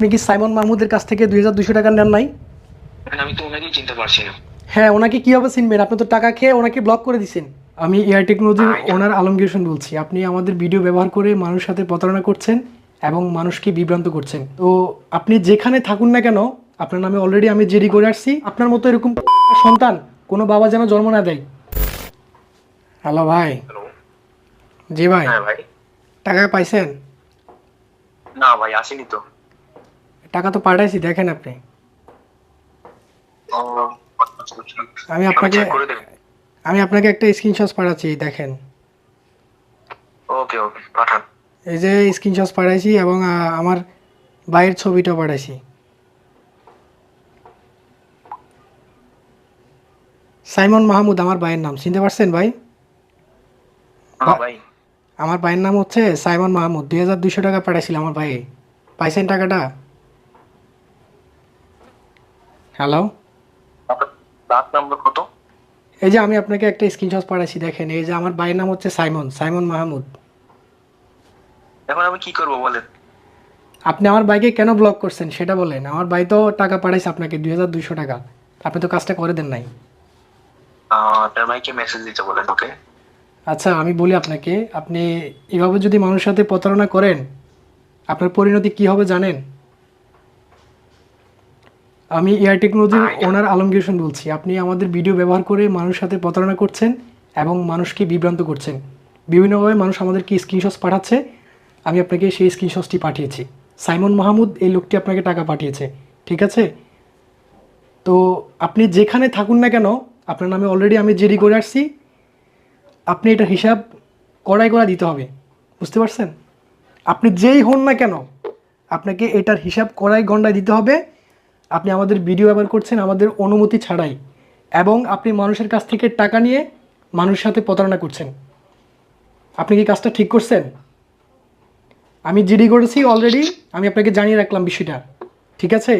আপনি কি সাইমন মাহমুদের কাছ থেকে দুই হাজার দুশো টাকা নেন নাই? আমি তো ওনাকেই চিনতে পারছি না। হ্যাঁ ওনাকে কীভাবে চিনবেন? আপনি তো টাকা খেয়ে ওনাকে ব্লক করে দিছেন। আমি এয়ার টেকনোলজির ওনার আলমগীর হোসেন বলছি। আপনি আমাদের ভিডিও ব্যবহার করে মানুষের সাথে প্রতারণা করছেন এবং মানুষকে বিভ্রান্ত করছেন। তো আপনি যেখানে থাকুন না কেন আপনার নামে অলরেডি আমি জেরি করে আসছি। আপনার মতো এরকম সন্তান কোনো বাবা যেন জন্ম না দেয়। হ্যালো ভাই। জি ভাই। হ্যাঁ ভাই। টাকা পাইছেন? না ভাই আসেনি তো। টাকা তো পাঠাইছি দেখেন আপনি। আমি আপনাকে আমি আপনাকে একটা স্ক্রিনশট পাঠাচ্ছি দেখেন। ওকে ওকে পাঠান। এই যে স্ক্রিনশট পাঠাইছি এবং আমার ভাইয়ের ছবিটাও পাঠাইছি। সাইমন মাহমুদ আমার ভাইয়ের নাম। চিনতে পারছেন ভাই? হ্যাঁ ভাই। আমার ভাইয়ের নাম হচ্ছে সাইমন মাহমুদ। দুই হাজার দুশো টাকা পাঠাইছিল আমার ভাই পাইছেন টাকাটা? হ্যালো লাস্ট নাম্বার কত? এই যে আমি আপনাকে একটা স্ক্রিনশট পাঠাইছি দেখেন এই যে আমার ভাইয়ের নাম হচ্ছে সাইমন সাইমন মাহমুদ। এখন আমি কি করব বলেন? আপনি আমার বাইকে কেন ব্লক করছেন সেটা বলেন। আমার ভাই তো টাকা পাঠাইছে আপনাকে দুই হাজার দুইশো টাকা। আপনি তো কাজটা করে দেন নাই। আপনার ভাইকে মেসেজ দিতে বলেন ওকে? আচ্ছা আমি বলি আপনাকে আপনি এভাবে যদি মানুষের সাথে প্রতারণা করেন আপনার পরিণতি কি হবে জানেন? আমি এয়ার টেকনোলজির ওনার আলমগীর হোসেন বলছি। আপনি আমাদের ভিডিও ব্যবহার করে মানুষের সাথে প্রতারণা করছেন এবং মানুষকে বিভ্রান্ত করছেন। বিভিন্নভাবে মানুষ আমাদেরকে স্ক্রিনশট পাঠাচ্ছে। আমি আপনাকে সেই স্ক্রিনশটটি পাঠিয়েছি। সাইমন মাহমুদ এই লোকটি আপনাকে টাকা পাঠিয়েছে। ঠিক আছে? তো আপনি যেখানে থাকুন না কেন আপনার নামে অলরেডি আমি জেরি করে আসছি আপনি এটা হিসাব কড়াই করা দিতে হবে। বুঝতে পারছেন? আপনি যেই হন না কেন আপনাকে এটার হিসাব কড়াই গন্ডায় দিতে হবে। আপনি আমাদের ভিডিও ব্যবহার করছেন আমাদের অনুমতি ছাড়াই এবং আপনি মানুষের কাছ থেকে টাকা নিয়ে মানুষের সাথে প্রতারণা করছেন। আপনি কি কাজটা ঠিক করছেন? আমি জিডি করেছি অলরেডি আমি আপনাকে জানিয়ে রাখলাম বিষয়টা। ঠিক আছে।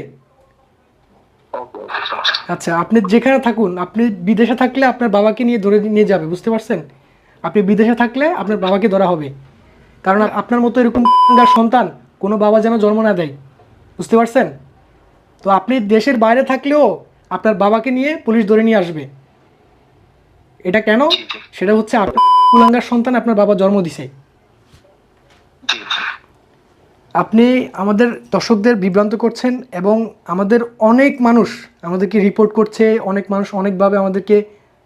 আচ্ছা আপনি যেখানে থাকুন, আপনি বিদেশে থাকলে আপনার বাবাকে নিয়ে ধরে নিয়ে যাবে, বুঝতে পারছেন? আপনি বিদেশে থাকলে আপনার বাবাকে ধরা হবে। কারণ আপনার মতো এরকম সন্তান কোনো বাবা যেন জন্ম না দেয়। বুঝতে পারছেন? তো আপনি দেশের বাইরে থাকলেও আপনার বাবাকে নিয়ে পুলিশ ধরে নিয়ে আসবে। এটা কেন? সেটা হচ্ছে আপনার কুলাঙ্গার সন্তান আপনার বাবা জন্ম দিছে। আপনি আমাদের দর্শকদের বিভ্রান্ত করছেন এবং আমাদের অনেক মানুষ আমাদেরকে রিপোর্ট করছে অনেক মানুষ অনেকভাবে আমাদেরকে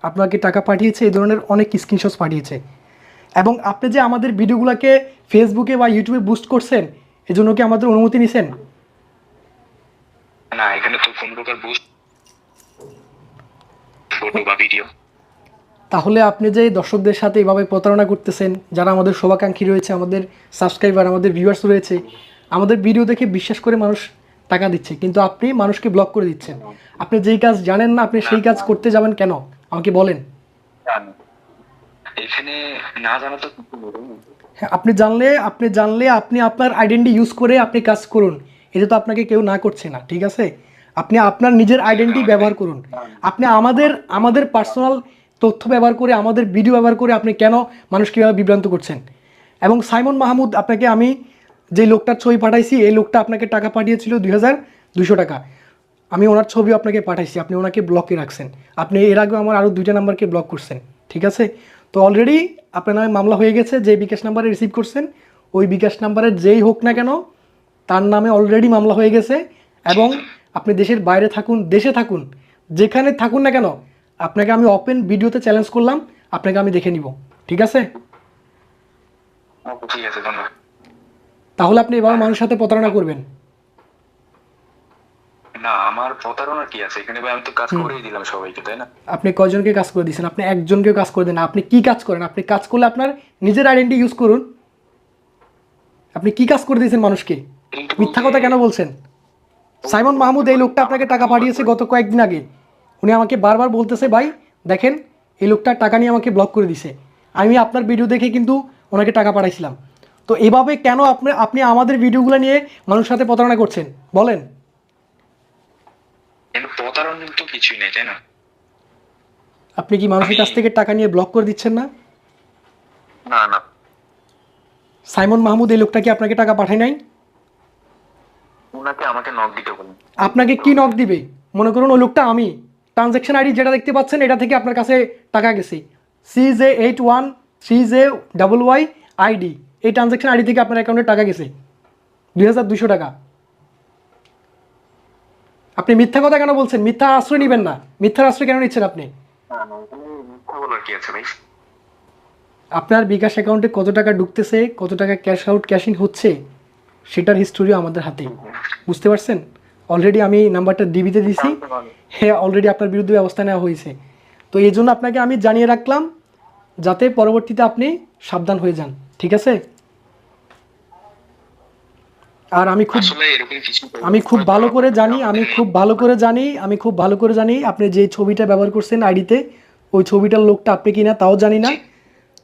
আপনাকে টাকা পাঠিয়েছে এই ধরনের অনেক স্ক্রিনশটস পাঠিয়েছে। এবং আপনি যে আমাদের ভিডিওগুলোকে ফেসবুকে বা ইউটিউবে বুস্ট করছেন এজন্য কি আমাদের অনুমতি নিছেন? না এখানে তো কোন প্রকার বুস্ট ফটো বা ভিডিও তাহলে আপনি যে দর্শকদের সাথে এভাবে প্রতারণা করতেছেন যারা আমাদের শুভাকাঙ্ক্ষী রয়েছে আমাদের সাবস্ক্রাইবার আমাদের ভিউয়ার্স রয়েছে আমাদের ভিডিও দেখে বিশ্বাস করে মানুষ টাকা দিচ্ছে কিন্তু আপনি মানুষকে ব্লক করে দিচ্ছেন। আপনি যেই কাজ জানেন না আপনি সেই কাজ করতে যাবেন কেন? আমাকে বলেন। এখানে না জানা তো হ্যাঁ আপনি জানলে আপনি জানলে আপনি আপনার আইডেন্টি ইউজ করে আপনি কাজ করুন। এটা তো আপনাকে কেউ না করছে না, ঠিক আছে? আপনি আপনার নিজের আইডেন্টি ব্যবহার করুন। আপনি আমাদের আমাদের পার্সোনাল তথ্য ব্যবহার করে, আমাদের ভিডিও ব্যবহার করে আপনি কেন মানুষ কীভাবে বিভ্রান্ত করছেন? এবং সাইমন মাহমুদ, আপনাকে আমি যে লোকটার ছবি পাঠাইছি, এই লোকটা আপনাকে টাকা পাঠিয়েছিল দুই হাজার দুশো টাকা। আমি ওনার ছবি আপনাকে পাঠাইছি, আপনি ওনাকে ব্লকে রাখছেন। আপনি এর আগে আমার আরও দুইটা নাম্বারকে ব্লক করছেন, ঠিক আছে? তো অলরেডি আপনার নামে মামলা হয়ে গেছে, যে বিকাশ নাম্বারে রিসিভ করছেন, ওই বিকাশ নাম্বারে যেই হোক না কেন তার নামে অলরেডি মামলা হয়ে গেছে এবং আপনি দেশের বাইরে থাকুন দেশে থাকুন যেখানে থাকুন না কেন আপনাকে আমি ওপেন ভিডিওতে চ্যালেঞ্জ করলাম আপনাকে আমি দেখে নিব ঠিক আছে? তাহলে আপনি এবার মানুষের সাথে প্রতারণা করবেন। না আমার প্রতারণা কি আছে? এখানে ভাই আমি তো কাজ করেই দিলাম সবাইকে তাই না? আপনি কয়জনকে কাজ করে দিয়েছেন? আপনি একজনকে কাজ করে দেন আপনি কি কাজ করেন? আপনি কাজ করলে আপনার নিজের আইডেন্টি ইউজ করুন। আপনি কি কাজ করে দিয়েছেন মানুষকে? মিথ্যা কথা কেন বলছেন? সাইমন মাহমুদ এই লোকটা আপনাকে টাকা পাঠিয়েছে গত কয়েকদিন আগে। উনি আমাকে বারবার বলতেছে ভাই দেখেন এই লোকটা টাকা নিয়ে আমাকে ব্লক করে দিছে। আমি আপনার ভিডিও দেখে কিন্তু ওনাকে টাকা পাঠাইছিলাম। তো এভাবে কেন আপনি আপনি আমাদের ভিডিওগুলো নিয়ে মানুষের সাথে প্রতারণা করছেন? বলেন। এখানে প্রতারণা তো কিছুই নেই তাই না? আপনি কি মানুষের কাছ থেকে টাকা নিয়ে ব্লক করে দিচ্ছেন না? না না। সাইমন মাহমুদ এই লোকটা কি আপনাকে টাকা পাঠায় নাই? ওনাকে আমাকে নক দিতে বলুন। আপনাকে কি নক দিবে? মনে করুন ওই লোকটা আমি। ট্রানজ্যাকশন আইডি যেটা দেখতে পাচ্ছেন এটা থেকে আপনার কাছে টাকা গেছে। C J eight one three J double Y ID এই ট্রানজ্যাকশন আইডি থেকে আপনার অ্যাকাউন্টে টাকা গেছে। দুই হাজার দুশো টাকা। আপনি মিথ্যা কথা কেন বলছেন? মিথ্যা আশ্রয় নেবেন না। মিথ্যার আশ্রয় কেন নিচ্ছেন আপনি? আপনার বিকাশ অ্যাকাউন্টে কত টাকা ঢুকতেছে? কত টাকা ক্যাশ আউট ক্যাশিং হচ্ছে? সেটার হিস্টোরিও আমাদের হাতেই। বুঝতে পারছেন? অলরেডি আমি নাম্বারটা ডিবিতে দিছি। হ্যাঁ অলরেডি আপনার বিরুদ্ধে ব্যবস্থা নেওয়া হয়েছে। তো এই জন্য আপনাকে আমি জানিয়ে রাখলাম যাতে পরবর্তীতে আপনি সাবধান হয়ে যান। ঠিক আছে? আর আমি খুব আমি খুব ভালো করে জানি আমি খুব ভালো করে জানি আমি খুব ভালো করে জানি আপনি যে ছবিটা ব্যবহার করছেন আইডিতে ওই ছবিটার লোকটা আপনি কিনা তাও জানি না।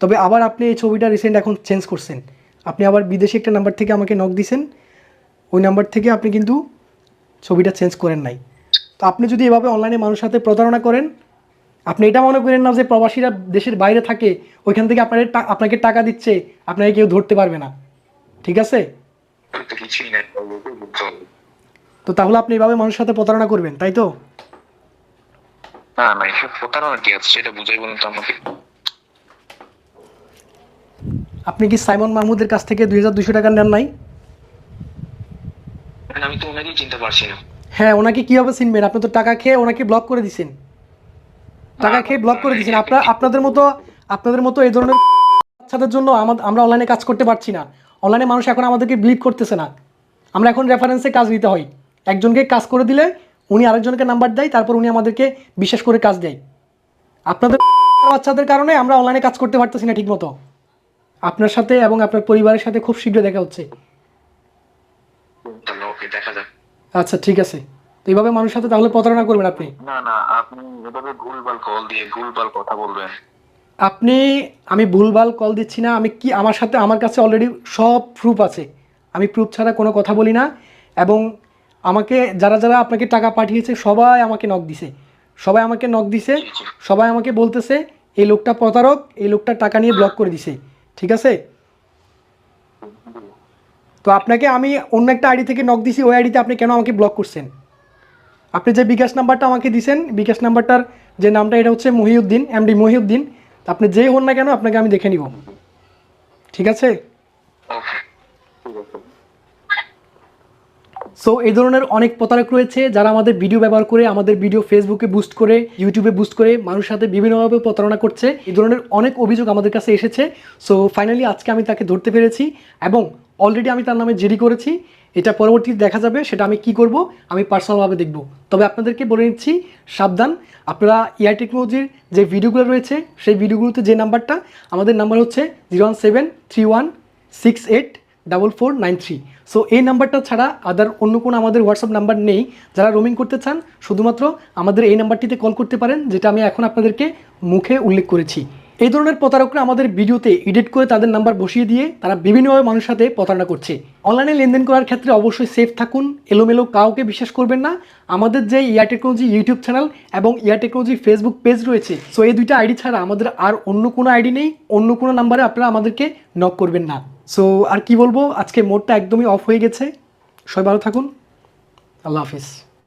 তবে আবার আপনি এই ছবিটা রিসেন্ট এখন চেঞ্জ করছেন। আপনি আবার বিদেশি একটা নাম্বার থেকে আমাকে নক দিছেন ওই নাম্বার থেকে আপনি কিন্তু ছবিটা চেঞ্জ করেন নাই। তো আপনি যদি এভাবে অনলাইনে মানুষের সাথে প্রতারণা করেন আপনি এটা মনে করেন না যে প্রবাসীরা দেশের বাইরে থাকে ওইখান থেকে আপনার আপনাকে টাকা দিচ্ছে আপনাকে কেউ ধরতে পারবে না। ঠিক আছে? তো তাহলে আপনি এভাবে মানুষের সাথে প্রতারণা করবেন তাই তো? না না এসব প্রতারণার কি আছে সেটা বুঝাই বলুন তো আমাকে। আপনি কি সাইমন মাহমুদের কাছ থেকে দুই হাজার দুশো টাকা নেন নাই? আমি তো ওনাকেই চিনতে পারছি না। হ্যাঁ ওনাকে কীভাবে চিনবেন? আপনি তো টাকা খেয়ে ওনাকে ব্লক করে দিছেন। টাকা খেয়ে ব্লক করে দিয়েছেন আপনার আপনাদের মতো আপনাদের মতো এই ধরনের বাচ্চাদের জন্য আমরা অনলাইনে কাজ করতে পারছি না। অনলাইনে মানুষ এখন আমাদেরকে বিলিভ করতেছে না। আমরা এখন রেফারেন্সে কাজ নিতে হয়। একজনকে কাজ করে দিলে উনি আরেকজনকে নাম্বার দেয় তারপর উনি আমাদেরকে বিশেষ করে কাজ দেয়। আপনাদের বাচ্চাদের কারণে আমরা অনলাইনে কাজ করতে পারতেছি না ঠিকমতো। আপনার সাথে এবং আপনার পরিবারের সাথে খুব শীঘ্র দেখা হচ্ছে। আচ্ছা ঠিক আছে। তো এইভাবে মানুষের সাথে তাহলে প্রতারণা করবেন আপনি? না না আপনি এভাবে ভুলভাল কল দিয়ে ভুলভাল কথা বলবেন। আপনি আমি ভুলভাল কল দিচ্ছি না আমি কি আমার সাথে আমার কাছে অলরেডি সব প্রুফ আছে। আমি প্রুফ ছাড়া কোনো কথা বলি না এবং আমাকে যারা যারা আপনাকে টাকা পাঠিয়েছে সবাই আমাকে নক দিছে। সবাই আমাকে নক দিছে। সবাই আমাকে বলতেছে এই লোকটা প্রতারক এই লোকটা টাকা নিয়ে ব্লক করে দিছে। ঠিক আছে? তো আপনাকে আমি অন্য একটা আইডি থেকে নক দিছি, ওই আইডিতে আপনি কেন আমাকে ব্লক করছেন? আপনি যে বিকাশ নাম্বারটা আমাকে দিছেন, বিকাশ নাম্বারটার যে নামটা, এটা হচ্ছে মহিউদ্দিন এমডি মহিউদ্দিন। আপনি যেই হন না কেন, আপনাকে আমি দেখে নিব। ঠিক আছে ওকে ঠিক আছে সো এই ধরনের অনেক প্রতারক রয়েছে যারা আমাদের ভিডিও ব্যবহার করে, আমাদের ভিডিও ফেসবুকে বুস্ট করে ইউটিউবে বুস্ট করে, মানুষের সাথে বিভিন্নভাবে প্রতারণা করছে। এই ধরনের অনেক অভিযোগ আমাদের কাছে এসেছে। সো ফাইনালি আজকে আমি তাকে ধরতে পেরেছি এবং অলরেডি আমি তার নামে জিডি করেছি। এটা পরবর্তীতে দেখা যাবে, সেটা আমি কি করব, আমি পার্সোনালভাবে দেখব। তবে আপনাদেরকে বলে নিচ্ছি, সাবধান। আপনারা এআই টেকনোলজির যে ভিডিওগুলো রয়েছে, সেই ভিডিওগুলোতে যে নাম্বারটা আমাদের নাম্বার হচ্ছে zero one seven three one six eight double four nine three so এই নাম্বারটা ছাড়া আদার অন্য কোনো আমাদের হোয়াটসঅ্যাপ নাম্বার নেই। যারা রোমিং করতে চান, শুধুমাত্র আমাদের এই নাম্বারটিতে কল করতে পারেন, যেটা আমি এখন আপনাদেরকে মুখে উল্লেখ করেছি। এই ধরনের প্রতারকরা আমাদের ভিডিওতে এডিট করে তাদের নাম্বার বসিয়ে দিয়ে তারা বিভিন্নভাবে মানুষের সাথে প্রতারণা করছে। অনলাইনে লেনদেন করার ক্ষেত্রে অবশ্যই সেফ থাকুন। এলোমেলো কাউকে বিশ্বাস করবেন না। আমাদের যে ইয়ার টেকনোলজি ইউটিউব চ্যানেল এবং ইয়ার টেকনোলজি ফেসবুক পেজ রয়েছে সো এই দুইটা আইডি ছাড়া আমাদের আর অন্য কোনো আইডি নেই। অন্য কোনো নাম্বারে আপনারা আমাদেরকে নক করবেন না। সো আর কি বলব? আজকে মোডটা একদমই অফ হয়ে গেছে। সবাই ভালো থাকুন। আল্লাহ হাফিজ।